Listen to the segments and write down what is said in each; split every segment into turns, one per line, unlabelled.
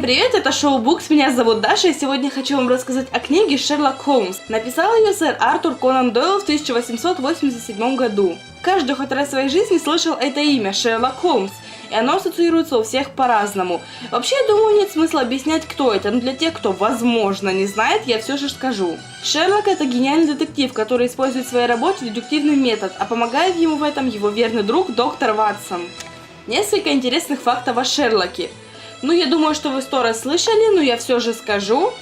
Всем привет, это Шоу Букс, меня зовут Даша, и сегодня хочу вам рассказать о книге «Шерлок Холмс». Написал ее сэр Артур Конан Дойл в 1887 году. Каждый хоть раз в своей жизни слышал это имя – Шерлок Холмс, и оно ассоциируется у всех по-разному. Вообще, я думаю, нет смысла объяснять, кто это, но для тех, кто, возможно, не знает, я все же скажу. Шерлок – это гениальный детектив, который использует в своей работе дедуктивный метод, а помогает ему в этом его верный друг доктор Ватсон. Несколько интересных фактов о Шерлоке. Ну, я думаю, что вы сто раз слышали, но я все же скажу.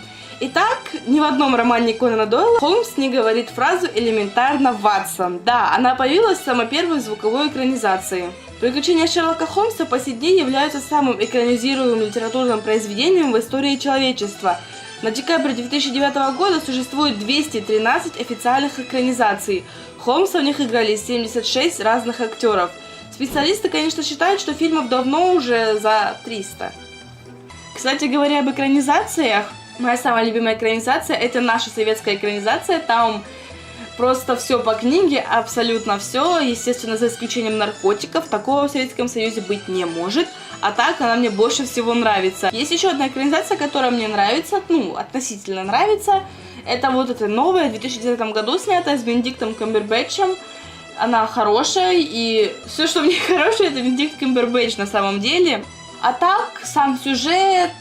Итак, ни в одном романе Конана Дойла Холмс не говорит фразу «элементарно Ватсон». Да, она появилась в самой первой звуковой экранизации. Приключения Шерлока Холмса по сей день являются самым экранизируемым литературным произведением в истории человечества. На декабрь 2009 года существует 213 официальных экранизаций. Холмса в них играли 76 разных актеров. Специалисты, конечно, считают, что фильмов давно уже за 300. Кстати говоря об экранизациях, моя самая любимая экранизация это наша советская экранизация. Там просто все по книге, абсолютно все. Естественно, за исключением наркотиков. Такого в Советском Союзе быть не может. А так она мне больше всего нравится. Есть еще одна экранизация, которая мне нравится, ну, относительно нравится. Это вот эта новая, в 2010 году снятая с Бенедиктом Камбербэтчем. Она хорошая, и все, что в ней хорошее, это Бенедикт Камбербэтч на самом деле. А так, сам сюжет,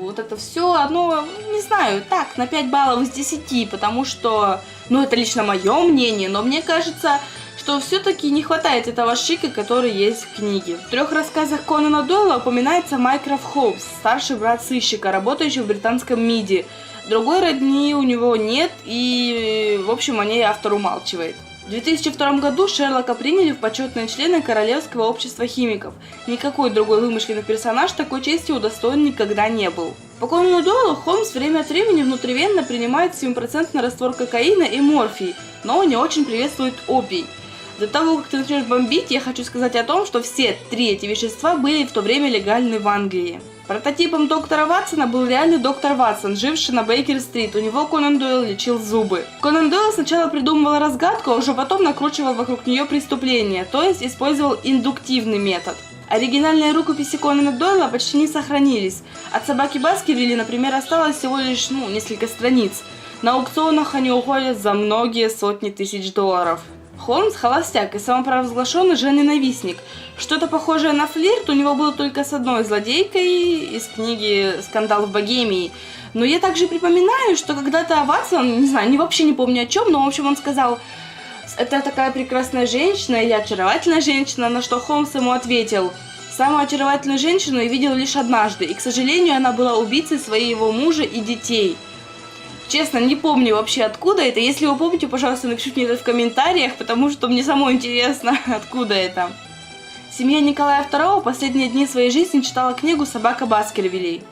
вот это все, оно, не знаю, так, на 5 баллов из 10, потому что, ну, это лично мое мнение, но мне кажется, что все-таки не хватает этого шика, который есть в книге. В трех рассказах Конана Дойла упоминается Майкрофт Хоупс, старший брат сыщика, работающий в британском МИДи. Другой родни у него нет, и, в общем, о ней автор умалчивает. В 2002 году Шерлока приняли в почетные члены Королевского общества химиков. Никакой другой вымышленный персонаж такой чести удостоен никогда не был. По Конину Дойлу Холмс время от времени внутривенно принимает 7% раствор кокаина и морфий, но не очень приветствует опий. До того, как ты начнешь бомбить, я хочу сказать о том, что все три эти вещества были в то время легальны в Англии. Прототипом доктора Ватсона был реальный доктор Ватсон, живший на Бейкер-стрит. У него Конан Дойл лечил зубы. Конан Дойл сначала придумывал разгадку, а уже потом накручивал вокруг нее преступление, то есть использовал индуктивный метод. Оригинальные рукописи Конана Дойла почти не сохранились. От собаки Баскервилли, например, осталось всего лишь ну, несколько страниц. На аукционах они уходят за многие сотни тысяч долларов. Холмс – холостяк и самопровозглашенный женоненавистник. Что-то похожее на флирт у него было только с одной злодейкой из книги «Скандал в Богемии». Но я также припоминаю, что когда-то Ватсон, не знаю, не вообще не помню о чем, но в общем он сказал, это такая прекрасная женщина или очаровательная женщина, на что Холмс ему ответил, самую очаровательную женщину я видел лишь однажды, и, к сожалению, она была убийцей своего мужа и детей – Честно, не помню вообще откуда это. Если вы помните, пожалуйста, напишите мне это в комментариях, потому что мне самой интересно, откуда это. Семья Николая II последние дни своей жизни читала книгу «Собака Баскервилей».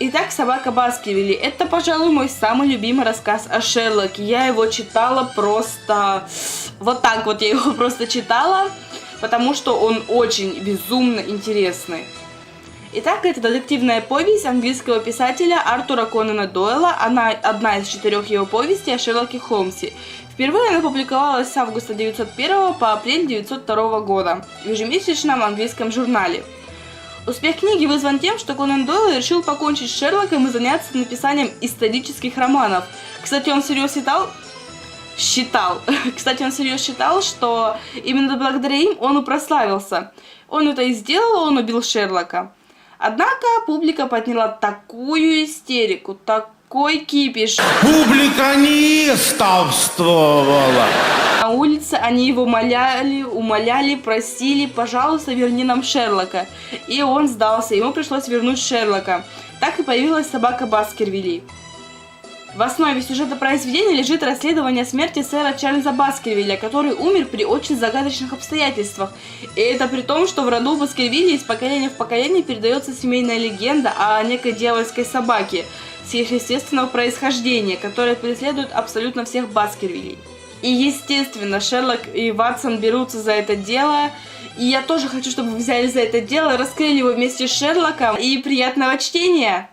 Итак, «Собака Баскервилей» – это, пожалуй, мой самый любимый рассказ о Шерлоке. Я его читала просто... Вот так вот я его просто читала, потому что он очень безумно интересный. Итак, это детективная повесть английского писателя Артура Конана Дойла. Она одна из четырех его повестей о Шерлоке Холмсе. Впервые она публиковалась с августа 1901 по апрель 1902 года в ежемесячном английском журнале. Успех книги вызван тем, что Конан Дойл решил покончить с Шерлоком и заняться написанием исторических романов. Кстати, он всерьез считал, считал, кстати, он всерьез считал, что именно благодаря им он и прославился. Он это и сделал, он убил Шерлока. Однако публика подняла такую истерику, такой кипиш.
Публика неистовствовала.
На улице они его умоляли, умоляли, просили, пожалуйста, верни нам Шерлока. И он сдался, ему пришлось вернуть Шерлока. Так и появилась собака Баскервилли. В основе сюжета произведения лежит расследование смерти сэра Чарльза Баскервилля, который умер при очень загадочных обстоятельствах. И это при том, что в роду Баскервилля из поколения в поколение передается семейная легенда о некой дьявольской собаке сверхъестественного происхождения, которая преследует абсолютно всех Баскервилей. И естественно, Шерлок и Ватсон берутся за это дело. И я тоже хочу, чтобы вы взяли за это дело, раскрыли его вместе с Шерлоком. И приятного чтения!